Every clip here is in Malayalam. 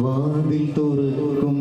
വാതിൽ തുറക്കും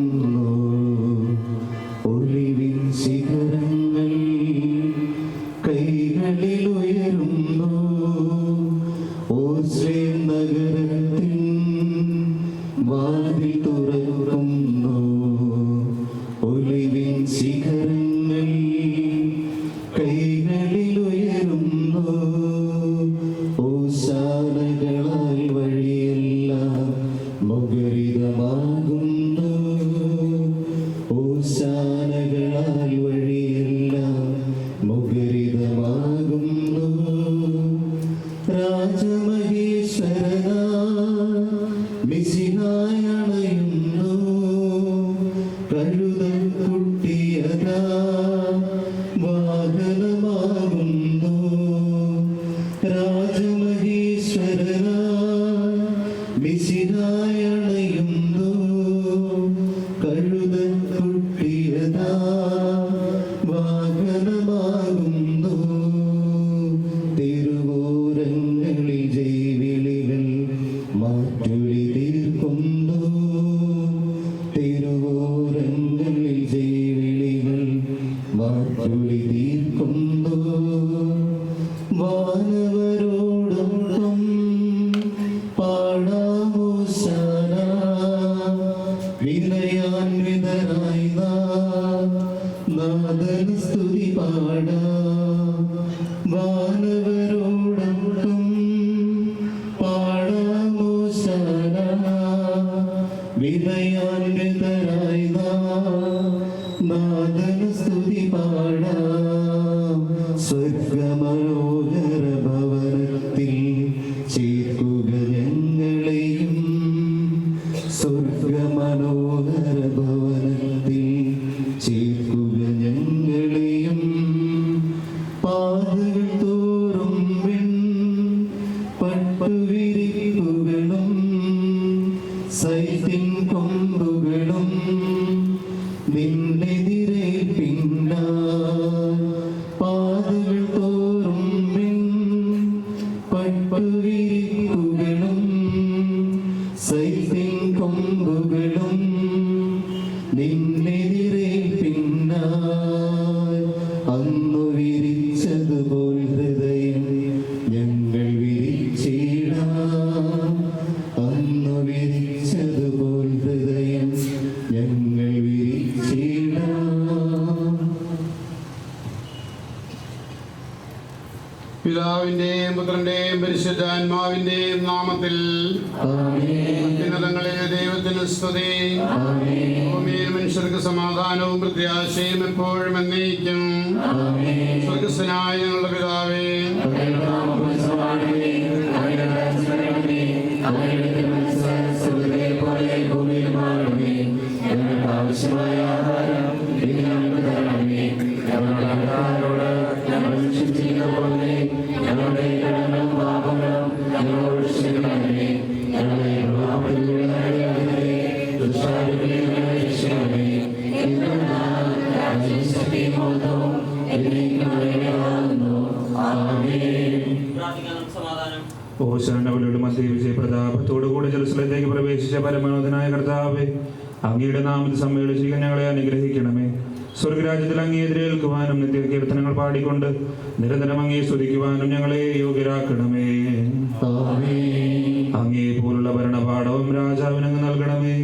നാദന സ്തുതി പാടാ. বললি i Okay. പാടിക്കൊണ്ട് നിരന്തരം അങ്ങേ സ്തുതിക്കുവാനും ഞങ്ങളെ യോഗ്യരാക്കണമേ. അങ്ങേ പോലുള്ള ഭരണപാഠവും രാജാവിനങ്ങ് നൽകണമേ.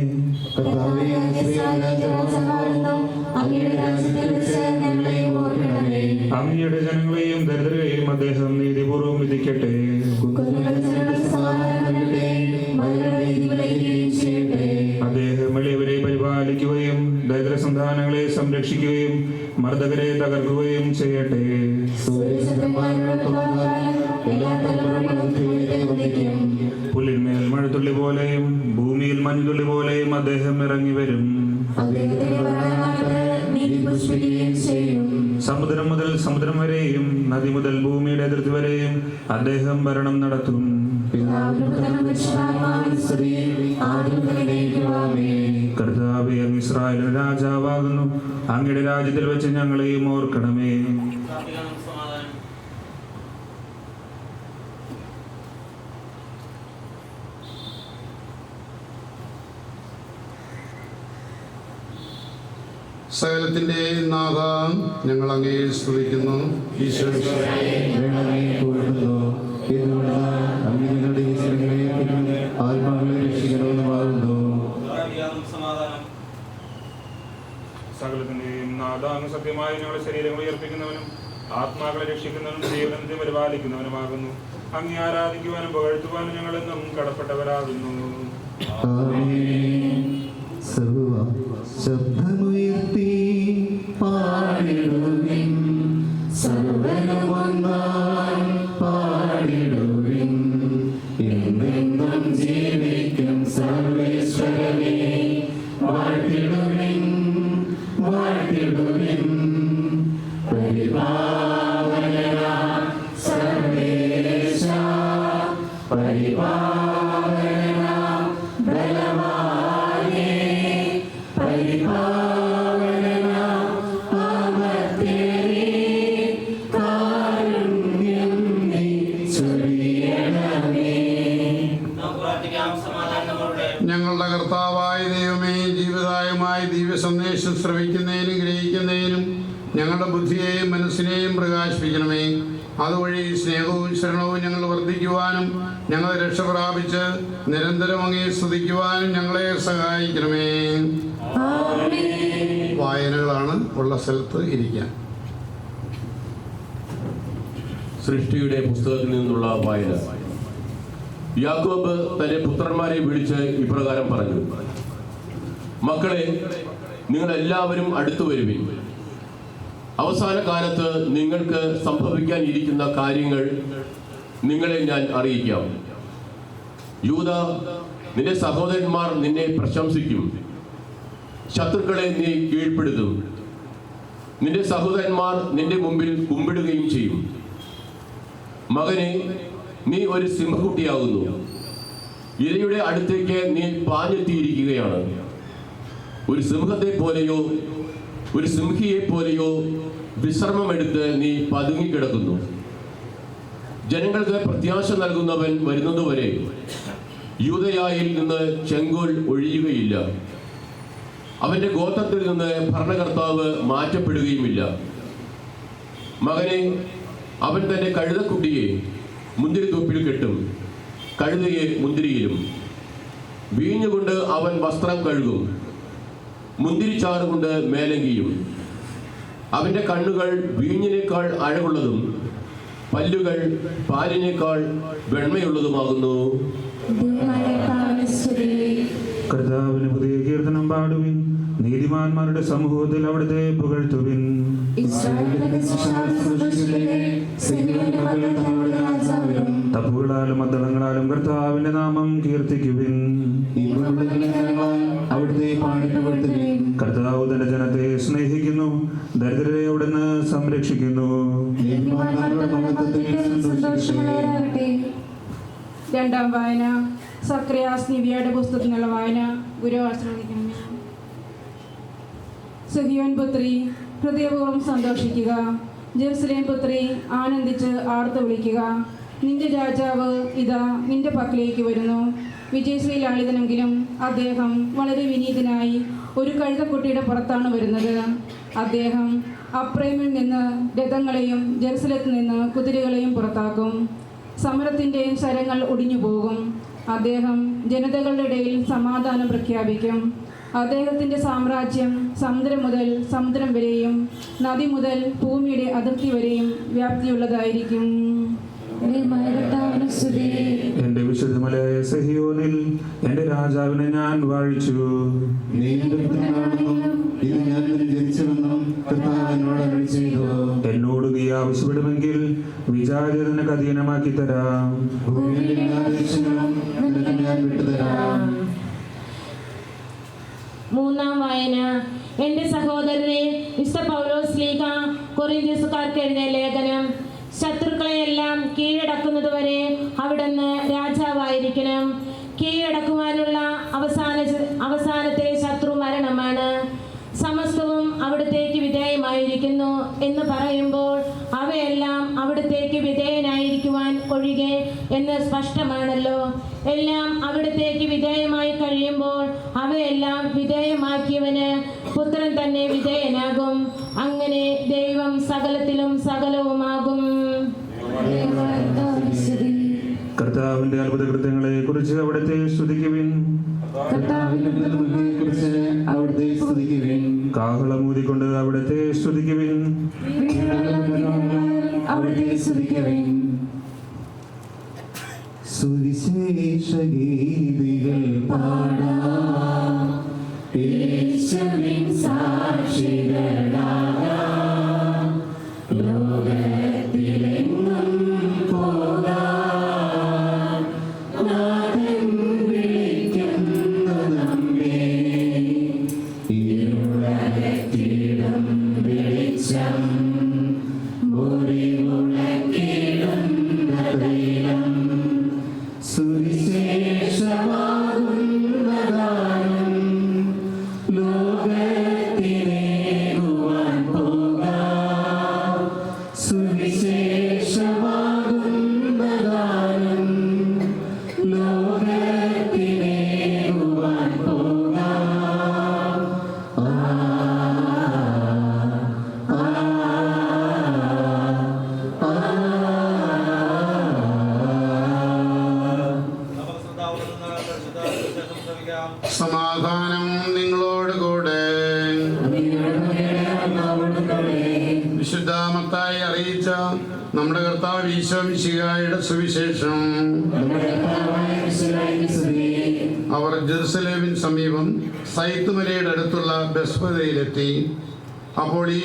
അങ്ങയും ഇസ്രായേൽ രാജാവാകുന്നു. അങ്ങയുടെ രാജ്യത്തിൽ വെച്ച് ഞങ്ങളെയും ഓർക്കണമേ. സകലത്തിന്റെ നാഥ ഞങ്ങൾ അങ്ങേ സ്തുതിക്കുന്നു. ഈശ്വര നാദാങ് സത്യമായി ഞങ്ങളുടെ ശരീരങ്ങൾ ഉയർപ്പിക്കുന്നവനും ആത്മാക്കളെ രക്ഷിക്കുന്നവനും ജീവനത്തെ പരിപാലിക്കുന്നവനുമാകുന്നു. അങ്ങേ ആരാധിക്കുവാനും പുകഴ്ത്തുവാനും ഞങ്ങൾ എന്നും കടപ്പെട്ടവരാകുന്നു. ശബ്ദമുയർത്തി പാടിടുവിൻ ബുദ്ധിയെയും മനസ്സിനെയും പ്രകാശിപ്പിക്കണമേ. അതുവഴി സ്നേഹവും ശരണവും ഞങ്ങൾ വർദ്ധിക്കുവാനും ഞങ്ങൾ രക്ഷ പ്രാപിച്ച് നിരന്തരം അങ്ങേ സ്തുതിക്കുവാനും ഞങ്ങളെ സഹായിക്കണമേ. വായനകളാണ് ഉള്ള സ്ഥലത്ത് ഇരിക്കാൻ. സൃഷ്ടിയുടെ പുസ്തകത്തിൽ നിന്നുള്ള വായന. യാക്കോബ് തന്റെ പുത്രന്മാരെ വിളിച്ച് ഇപ്രകാരം പറഞ്ഞു. മക്കളെ നിങ്ങൾ എല്ലാവരും അടുത്തു വരുവിൻ അവസാന കാലത്ത് നിങ്ങൾക്ക് സംഭവിക്കാൻ ഇരിക്കുന്ന കാര്യങ്ങൾ നിങ്ങളെ ഞാൻ അറിയിക്കാം. യൂത നിന്റെ സഹോദരന്മാർ നിന്നെ പ്രശംസിക്കും. ശത്രുക്കളെ നീ കീഴ്പ്പെടുത്തും. നിന്റെ സഹോദരന്മാർ നിന്റെ മുമ്പിൽ കുമ്പിടുകയും ചെയ്യും. മകനെ നീ ഒരു സിംഹക്കുട്ടിയാകുന്നു. ഇരയുടെ അടുത്തേക്ക് നീ പാഞ്ഞെത്തിയിരിക്കുകയാണ്. ഒരു സിംഹത്തെ പോലെയോ ഒരു സിംഹിയെ പോലെയോ വിശ്രമമെടുത്ത് നീ പതുങ്ങിക്കിടക്കുന്നു. ജനങ്ങൾക്ക് പ്രത്യാശ നൽകുന്നവൻ വരുന്നതുവരെ യൂതയായിൽ നിന്ന് ചെങ്കോൽ ഒഴിയുകയില്ല. അവന്റെ ഗോത്രത്തിൽ നിന്ന് ഭരണകർത്താവ് മാറ്റപ്പെടുകയുമില്ല. മകനെ അവൻ തന്റെ കഴുതക്കുട്ടിയെ മുന്തിരിത്തൊപ്പിൽ കെട്ടും കഴുതയെ മുന്തിരിയിലും. വീഞ്ഞുകൊണ്ട് അവൻ വസ്ത്രം കഴുകും. മുന്തിരിച്ചാറ് കൊണ്ട് മേലങ്കിയും. അവന്റെ കണ്ണുകൾ വീഞ്ഞിനേക്കാൾ അഴകുള്ളതും പല്ലുകൾ പാലിനേക്കാൾ വെണ്മയുള്ളതുമാകുന്നു. കർത്താവിന്. പുതിയ കീർത്തനം പാടുവിൻ. നീതിമാന്മാരുടെ സമൂഹത്തിൽ അവിടുത്തെ പുകഴ്ത്തുവിൻ തപ്പുകളാലും മദ്ദളങ്ങളാലും കർത്താവിന്റെ നാമം കീർത്തിക്കുവിൻ. അവിടുത്തെ പാടിപ്പെടുത്തുകയും സന്തോഷിക്കുന്നവരാകട്ടെ. രണ്ടാം വായന. സക്രിയാസ് നിവിയുടെ പുസ്തകത്തിനുള്ള വായന. ഗുരു ആശ്രയിക്കുന്നു. സഹിയോൻ പുത്രി ഹൃദയപൂർവം സന്തോഷിക്കുക. ജെറുസലേം പുത്രി ആനന്ദിച്ച് ആർത്തു വിളിക്കുക. നിന്റെ രാജാവ് ഇതാ നിന്റെ പക്കലേക്ക് വരുന്നു. വിജയശ്രീ ലാളിതനെങ്കിലും അദ്ദേഹം വളരെ വിനീതനായി ഒരു കഴുതക്കുട്ടിയുടെ പുറത്താണ് വരുന്നത്. അദ്ദേഹം അപ്രേമിൽ നിന്ന് രഥങ്ങളെയും ജെറുസലത്തിൽ നിന്ന് കുതിരകളെയും പുറത്താക്കും. സമരത്തിന്റെ ശരങ്ങൾ ഒടിഞ്ഞു പോകും അദ്ദേഹം ജനതകളുടെ ഇടയിൽ സമാധാനം പ്രഖ്യാപിക്കും. അദ്ദേഹത്തിന്റെ സാമ്രാജ്യം സമുദ്രം മുതൽ സമുദ്രം വരെയും നദി മുതൽ ഭൂമിയുടെ അതിർത്തി വരെയും വ്യാപ്തിയുള്ളതായിരിക്കും. എന്റെ വിശുദ്ധമലയായ സഹിയോനിൽ എന്റെ രാജാവിനെ ഞാൻ വാഴിച്ചു. നീ എന്നോട് നീ ആവശ്യപ്പെടുമെങ്കിൽ വിചാരിതനക്ക് അധീനമാക്കി തരാം. മൂന്നാം വായന. എന്റെ സഹോദരനെ വിശുദ്ധ പൗലോസ് ലീഗ കൊറിന്ത്യസുകാർക്ക് എഴുതിയ ലേഖനം. ശത്രുക്കളെയെല്ലാം കീഴടക്കുന്നതുവരെ അവിടുന്ന് രാജാവായിരിക്കണം. കീഴടക്കുവാനുള്ള അവസാന അവസാനത്തെ വിധേയമായിരിക്കുന്നു എന്ന് പറയുമ്പോൾ അവയെല്ലാം അവിടത്തേക്ക് വിധേയനായിരിക്കുവാൻ ഒഴികെ എന്ന് സ്പഷ്ടമാണല്ലോ. എല്ലാം അവിടത്തേക്ക് വിധേയമായി കഴിയുമ്പോൾ അവയെല്ലാം വിധേയമാക്കിയവന് പുത്രൻ തന്നെ വിധേയനാകും. അങ്ങനെ ദൈവം സകലത്തിലും സകലവുമാകും. കർത്താവിന്റെ അത്ഭുത കൃത്യങ്ങളെ കുറിച്ച് അവിടുത്തെ സ്തുതിക്കുവിൻ. കർത്താവിന്റെ കുറിച്ച് അവിടുത്തെ സ്തുതിക്കുവിൻ. കാഹളമൂതിക്കൊണ്ട് അവിടുത്തെ സ്തുതിക്കുവിൻ. അവിടുത്തെ സ്തുതിക്കുവിൻ. സുവിശേഷ ഗീതികൾ പാടാം യേശുവിൻ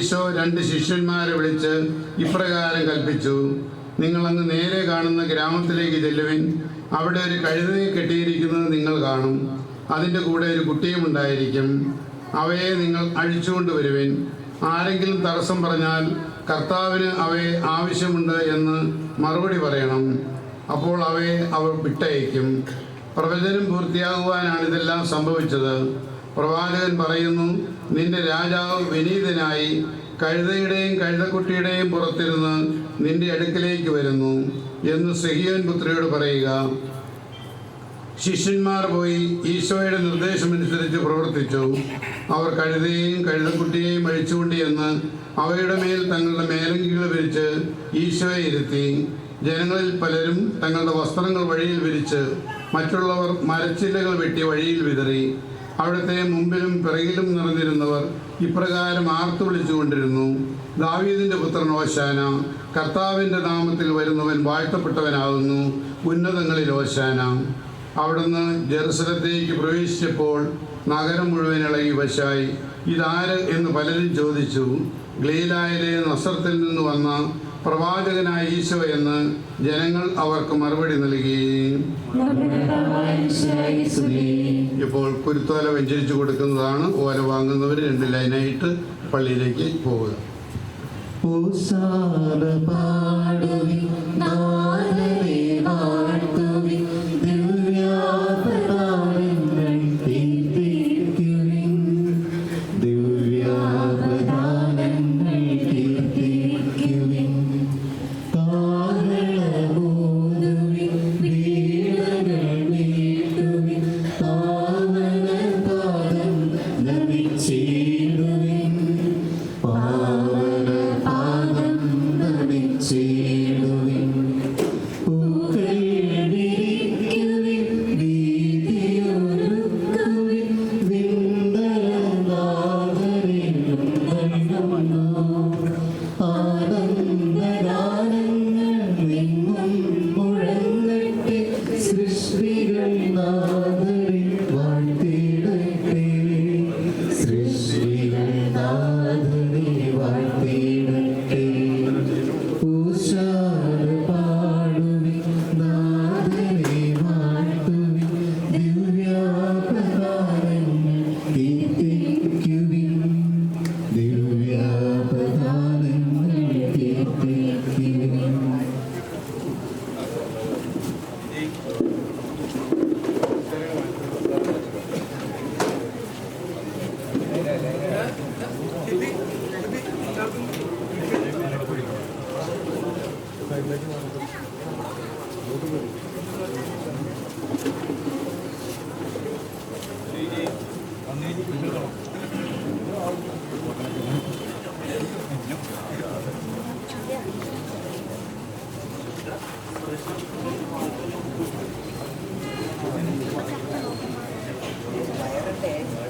ഈശോ രണ്ട് ശിഷ്യന്മാരെ വിളിച്ച് ഇപ്രകാരം കൽപ്പിച്ചു. അങ്ങ് നേരെ കാണുന്ന ഗ്രാമത്തിലേക്ക് ചെല്ലുവിൻ. അവിടെ ഒരു കഴുതയെ കെട്ടിയിരിക്കുന്നത് നിങ്ങൾ കാണും. അതിന്റെ കൂടെ ഒരു കുട്ടിയും ഉണ്ടായിരിക്കും. അവയെ നിങ്ങൾ അഴിച്ചുകൊണ്ട് വരുവിൻ. ആരെങ്കിലും തടസ്സം പറഞ്ഞാൽ കർത്താവിന് അവയെ ആവശ്യമുണ്ട് എന്ന് മറുപടി പറയണം. അപ്പോൾ അവയെ അവർ വിട്ടയക്കും. പ്രവചനം പൂർത്തിയാകുവാനാണ് ഇതെല്ലാം സംഭവിച്ചത്. പ്രവാചകൻ പറയുന്നു നിന്റെ രാജാവ് വിനീതനായി കഴുതയുടെയും കഴുതക്കുട്ടിയുടെയും പുറത്തിരുന്ന് നിന്റെ അടുക്കലേക്ക് വരുന്നു എന്ന് സെഹിയോൻ പുത്രിയോട് പറയുക. ശിഷ്യന്മാർ പോയി ഈശോയുടെ നിർദ്ദേശമനുസരിച്ച് പ്രവർത്തിച്ചു. അവർ കഴുതയെയും കഴുതക്കുട്ടിയെയും അഴിച്ചുകൊണ്ട് ചെന്ന് അവയുടെ മേൽ തങ്ങളുടെ മേലങ്കികൾ വിരിച്ച് ഈശോയെ ഇരുത്തി. ജനങ്ങളിൽ പലരും തങ്ങളുടെ വസ്ത്രങ്ങൾ വഴിയിൽ വിരിച്ച് മറ്റുള്ളവർ മരച്ചില്ലകൾ വെട്ടി വഴിയിൽ വിതറി. അവിടുത്തെ മുമ്പിലും പിറകിലും നിറഞ്ഞിരുന്നവർ ഇപ്രകാരം ആർത്തു വിളിച്ചുകൊണ്ടിരുന്നു. ദാവീദിന്റെ പുത്രൻ ഓശാന കർത്താവിന്റെ നാമത്തിൽ വരുന്നവൻ വാഴ്ത്തപ്പെട്ടവനാകുന്നു. ഉന്നതങ്ങളിൽ ഓശാന. അവിടുന്ന് ജെറുസലത്തേക്ക് പ്രവേശിച്ചപ്പോൾ നഗരം മുഴുവൻ ഇളകി വശായി. ഇതാര് എന്ന് പലരും ചോദിച്ചു. ഗ്ലീലായിലെ നസറത്തിൽ നിന്ന് വന്ന പ്രവാചകനായ ഈശോ എന്ന് ജനങ്ങൾ അവർക്ക് മറുപടി നൽകി. ഇപ്പോൾ കുരുത്തോല വെഞ്ചരിച്ചു കൊടുക്കുന്നതാണ് ഓല വാങ്ങുന്നവർ രണ്ട് ലൈനായിട്ട് പള്ളിയിലേക്ക് പോവുക. പാടുവി നാലേ വാഴ്ത്തുവി Thank you.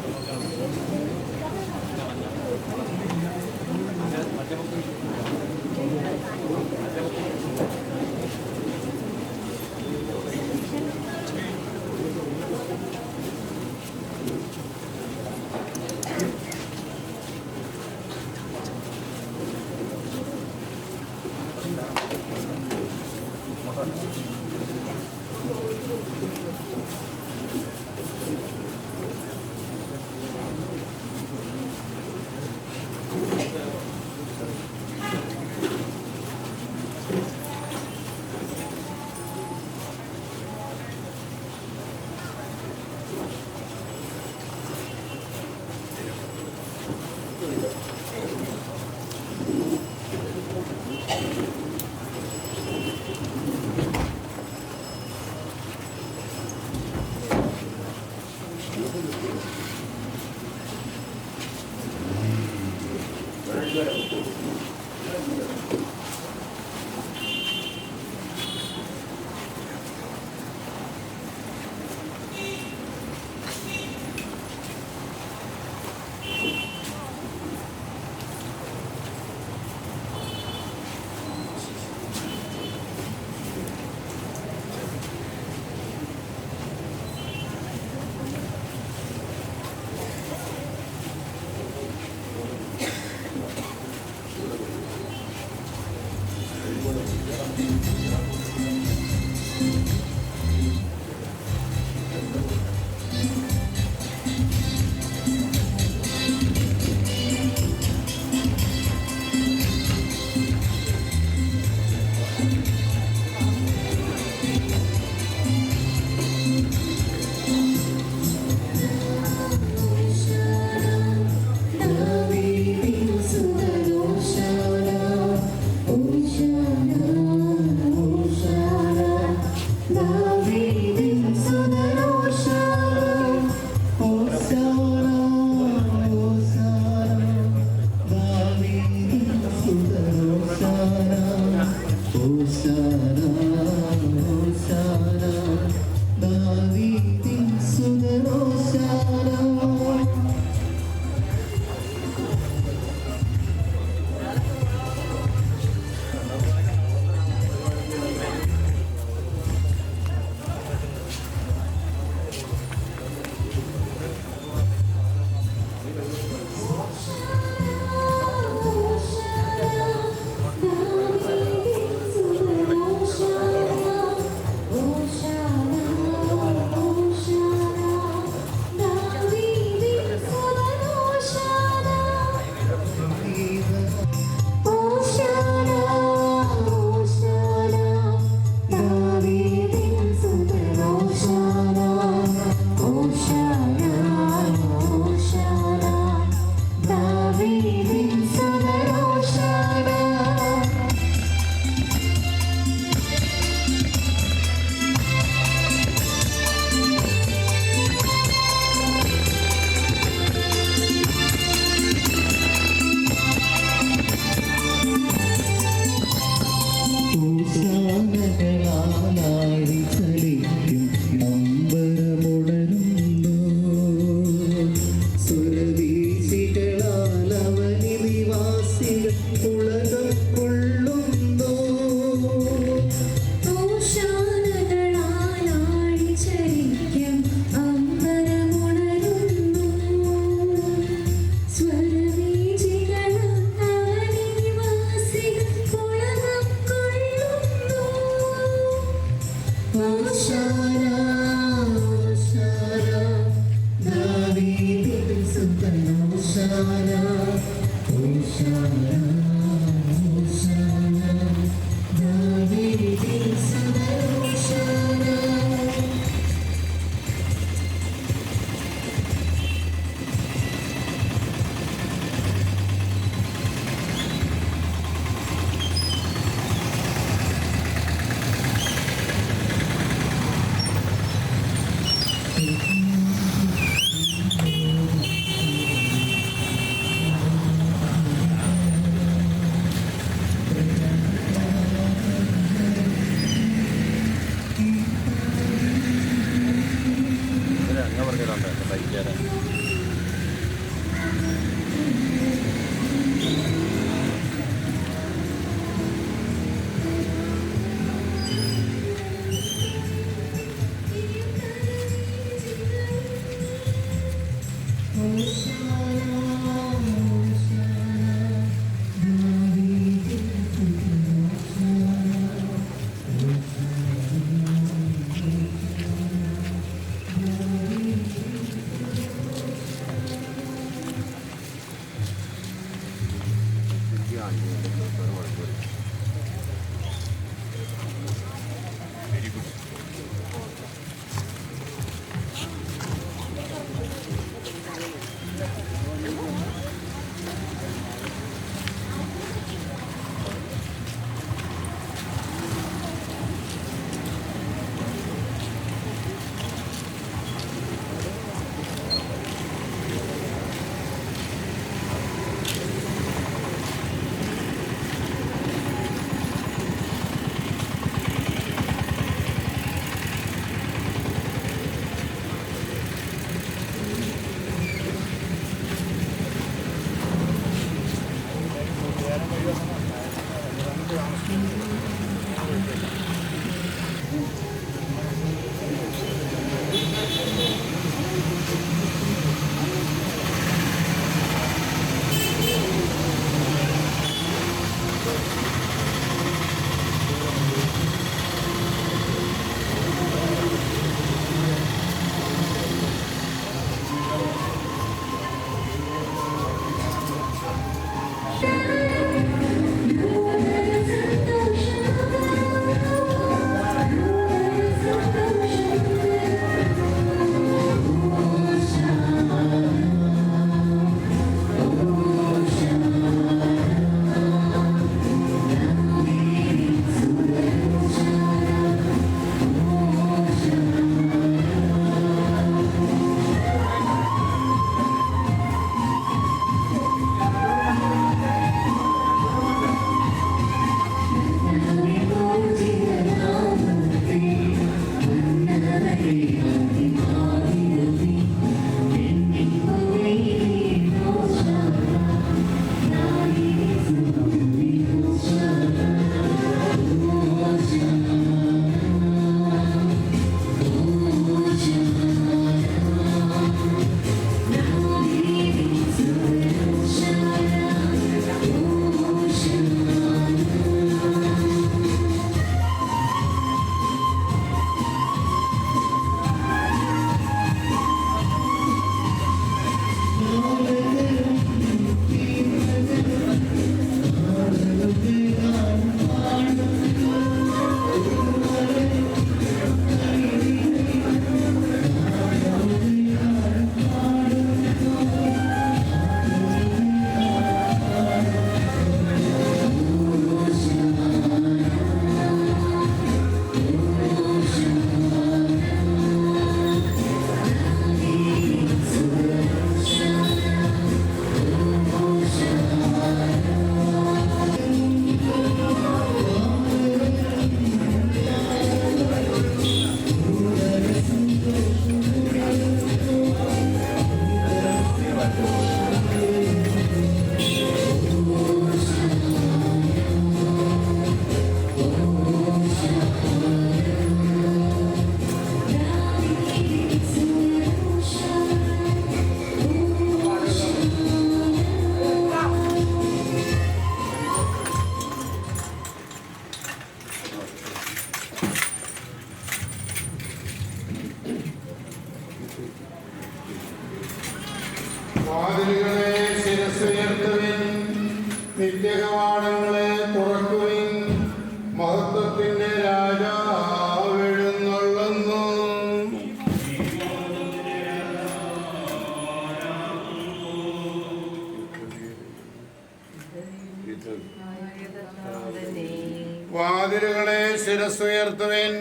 വാതിലുകളെ ശിരസുയർത്തുവിൻ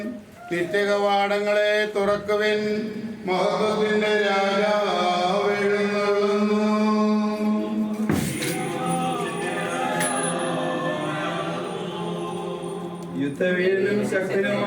നിത്യകവാടങ്ങളെ തുറക്കുവിൻ. മഹത്വത്തിന്റെ രാജാവ് യുദ്ധവീരനും ശക്തനുമായ